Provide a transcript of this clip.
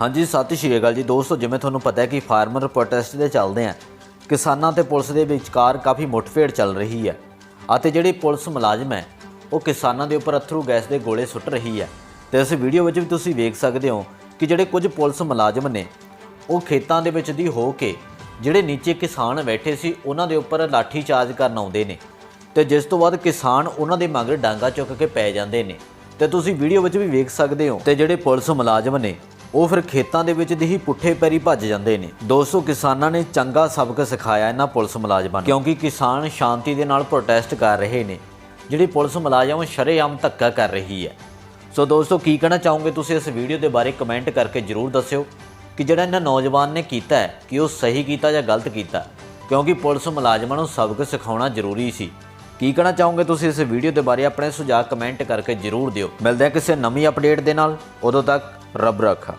ਹਾਂਜੀ ਸਤਿ ਸ਼੍ਰੀ ਅਕਾਲ ਜੀ। ਦੋਸਤੋ, ਜਿਵੇਂ ਤੁਹਾਨੂੰ ਪਤਾ ਹੈ ਕਿ ਫਾਰਮਰ ਪ੍ਰੋਟੈਸਟ ਦੇ ਚੱਲਦੇ ਆ, ਕਿਸਾਨਾਂ ਤੇ ਪੁਲਿਸ ਦੇ ਵਿਚਕਾਰ ਕਾਫੀ ਮੁੱਠਭੇੜ ਚੱਲ ਰਹੀ ਹੈ ਅਤੇ ਜਿਹੜੀ ਪੁਲਿਸ ਮੁਲਾਜ਼ਮ ਹੈ, ਉਹ ਕਿਸਾਨਾਂ ਦੇ ਉੱਪਰ ਅਥਰੂ ਗੈਸ ਦੇ ਗੋਲੇ ਸੁੱਟ ਰਹੀ ਹੈ। ਤੇ ਇਸ ਵੀਡੀਓ ਵਿੱਚ ਵੀ ਤੁਸੀਂ ਵੇਖ ਸਕਦੇ ਹੋ ਕਿ ਜਿਹੜੇ ਕੁਝ ਪੁਲਿਸ ਮੁਲਾਜ਼ਮ ਨੇ, ਉਹ ਖੇਤਾਂ ਦੇ ਵਿੱਚ ਦੀ ਹੋ ਕੇ ਜਿਹੜੇ ਨੀਚੇ ਕਿਸਾਨ ਬੈਠੇ ਸੀ, ਉਹਨਾਂ ਦੇ ਉੱਪਰ ਲਾਠੀ ਚਾਰਜ ਕਰਨ ਆਉਂਦੇ ਨੇ ਤੇ ਜਿਸ ਤੋਂ ਬਾਅਦ ਕਿਸਾਨ ਉਹਨਾਂ ਦੇ ਮਗਰ ਡਾਂਗਾ ਚੁੱਕ ਕੇ ਪੈ ਜਾਂਦੇ ਨੇ। ਤੇ ਤੁਸੀਂ ਵੀਡੀਓ ਵਿੱਚ ਵੀ ਵੇਖ ਸਕਦੇ ਹੋ ਤੇ ਜਿਹੜੇ ਪੁਲਿਸ ਮੁਲਾਜ਼ਮ ਨੇ ਉਹ ਫਿਰ ਖੇਤਾਂ ਦੇ ਵਿੱਚ ਦੀ ਹੀ ਪੁੱਠੇ ਪੈਰੀ ਭੱਜ ਜਾਂਦੇ ਨੇ। ਦੋਸਤੋ ਕਿਸਾਨਾਂ ਨੇ ਚੰਗਾ ਸਬਕ ਸਿਖਾਇਆ ਇਹਨਾਂ ਪੁਲਿਸ ਮੁਲਾਜ਼ਮਾਂ ਨੂੰ। ਕਿਉਂਕਿ ਕਿਸਾਨ ਸ਼ਾਂਤੀ ਦੇ ਨਾਲ ਪ੍ਰੋਟੈਸਟ ਕਰ ਰਹੇ ਨੇ। ਜਿਹੜੀ ਪੁਲਿਸ ਮੁਲਾਜ਼ਮ ਸ਼ਰੇਆਮ ਧੱਕਾ ਕਰ ਰਹੀ ਹੈ। ਸੋ ਦੋਸਤੋ, ਕੀ ਕਹਿਣਾ ਚਾਹੋਗੇ ਤੁਸੀਂ ਇਸ ਵੀਡੀਓ ਦੇ ਬਾਰੇ ਕਮੈਂਟ ਕਰਕੇ ਜਰੂਰ ਦੱਸਿਓ ਕਿ ਜਿਹੜਾ ਇਹਨਾਂ ਨੌਜਵਾਨ ਨੇ ਕੀਤਾ ਹੈ, ਕਿ ਉਹ ਸਹੀ ਕੀਤਾ ਜਾਂ ਗਲਤ ਕੀਤਾ? ਕਿਉਂਕਿ ਪੁਲਿਸ ਮੁਲਾਜ਼ਮਾਂ ਨੂੰ ਸਬਕ ਸਿਖਾਉਣਾ ਜ਼ਰੂਰੀ ਸੀ। ਕੀ ਕਹਿਣਾ ਚਾਹੋਗੇ ਤੁਸੀਂ ਇਸ ਵੀਡੀਓ ਦੇ ਬਾਰੇ? ਆਪਣੇ ਸੁਝਾਅ ਕਮੈਂਟ ਕਰਕੇ ਜਰੂਰ ਦਿਓ। ਮਿਲਦੇ ਹਾਂ ਕਿਸੇ ਨਵੀਂ ਅਪਡੇਟ ਦੇ ਨਾਲ। ਉਦੋਂ ਤੱਕ ਰੱਬ ਰੱਖਾ।